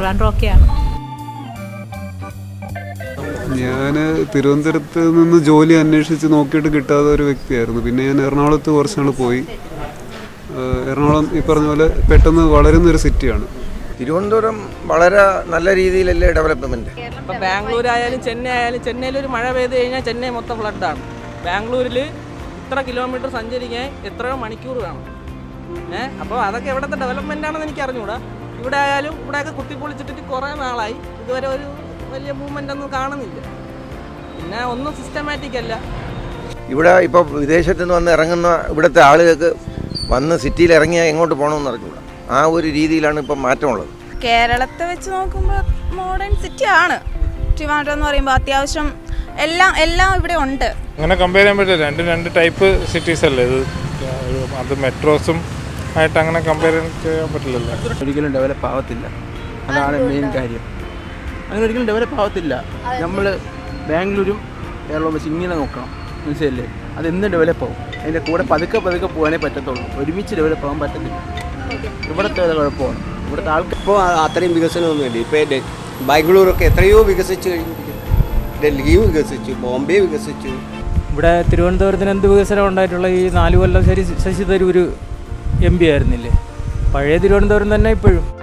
ട്രിവാൻഡ്രം ഒക്കെയാണ് ഞാൻ തിരുവനന്തപുരത്ത് നിന്ന് ജോലി അന്വേഷിച്ച് നോക്കിയിട്ട് കിട്ടാത്ത ഒരു വ്യക്തിയായിരുന്നു. പിന്നെ ഞാൻ എറണാകുളത്ത് കുറച്ച് നാൾ പോയി എറണാകുളം ഈ പറഞ്ഞ പോലെ പെട്ടെന്ന് വളരുന്ന ഒരു സിറ്റിയാണ്. തിരുവനന്തപുരം വളരെ നല്ല രീതിയിലല്ലേ ഡെവലപ്മെന്റ്? ഇപ്പം ബാംഗ്ലൂർ ആയാലും ചെന്നൈ ആയാലും ചെന്നൈയിൽ ഒരു മഴ പെയ്ത് കഴിഞ്ഞാൽ ചെന്നൈ മൊത്തം ഫ്ലഡാണ്. ബാംഗ്ലൂരിൽ ഇത്ര കിലോമീറ്റർ സഞ്ചരിക്കാൻ എത്രയോ മണിക്കൂർ വേണം. ഏഹ് അപ്പോൾ അതൊക്കെ എവിടുത്തെ ഡെവലപ്മെന്റ് ആണെന്ന് എനിക്ക് അറിഞ്ഞൂടാ ഇവിടെ ആയാലും ഇവിടെയൊക്കെ കുത്തിപ്പൊളിച്ചിട്ടിട്ട് കുറേ നാളായി. ഇതുവരെ ഒരു വലിയ മൂവ്മെന്റ് ഒന്നും കാണുന്നില്ല. പിന്നെ ഒന്നും സിസ്റ്റമാറ്റിക് അല്ല. ഇവിടെ ഇപ്പോൾ വിദേശത്ത് നിന്ന് വന്ന് ഇറങ്ങുന്ന ഇവിടുത്തെ ആളുകൾക്ക് വന്ന് സിറ്റിയിൽ ഇറങ്ങിയാൽ എങ്ങോട്ട് പോകണമെന്ന് അറിഞ്ഞൂടാ. ആ ഒരു രീതിയിലാണ് ഇപ്പം മാറ്റമുള്ളത്. കേരളത്തെ വെച്ച് നോക്കുമ്പോൾ മോഡേൺ സിറ്റി ആണ്. ട്രിവാൻഡ്രം എന്ന് പറയുമ്പോൾ അത്യാവശ്യം എല്ലാം എല്ലാം ഇവിടെ ഉണ്ട്. അങ്ങനെ കമ്പയർ ചെയ്യാൻ പറ്റില്ല. രണ്ട് രണ്ട് ടൈപ്പ് സിറ്റീസ് അല്ലേ ഇത്? ഒരു അത് മെട്രോസും ആയിട്ട് അങ്ങനെ കമ്പയർ ചെയ്യാൻ പറ്റില്ലല്ലോ. ഒരിക്കലും ഡെവലപ്പ് ആവത്തില്ല. അതാണ് മെയിൻ കാര്യം. അങ്ങനെ ഒരിക്കലും ഡെവലപ്പ് ആവത്തില്ല. നമ്മൾ ബാംഗ്ലൂരും കേരളവും വെച്ച് ഇങ്ങനെ നോക്കണം. മനസ്സിലല്ലേ? അതെന്ന് ഡെവലപ്പ് ആവും? അതിന്റെ കൂടെ പതുക്കെ പതുക്കെ പോകാനേ പറ്റത്തുള്ളൂ. ഒരുമിച്ച് ഡെവലപ്പ് ആവാൻ പറ്റത്തില്ല. ഇവിടുത്തെ കുഴപ്പമാണ്. ഇവിടുത്തെ ആൾക്കാർ ഇപ്പോൾ അത്രയും വികസനമൊന്നുമില്ല ഇപ്പോൾ ബാംഗ്ലൂരൊക്കെ എത്രയോ വികസിച്ച് കഴിഞ്ഞിരിക്കുന്നു. ഡൽഹിയും വികസിച്ചു ബോംബെ വികസിച്ചു. ഇവിടെ തിരുവനന്തപുരത്തിന് എന്ത് വികസനം ഉണ്ടായിട്ടുള്ള ഈ നാല് കൊല്ലം ശരി ശശി തരൂർ എം പി ആയിരുന്നില്ലേ? പഴയ തിരുവനന്തപുരം തന്നെ ഇപ്പോഴും.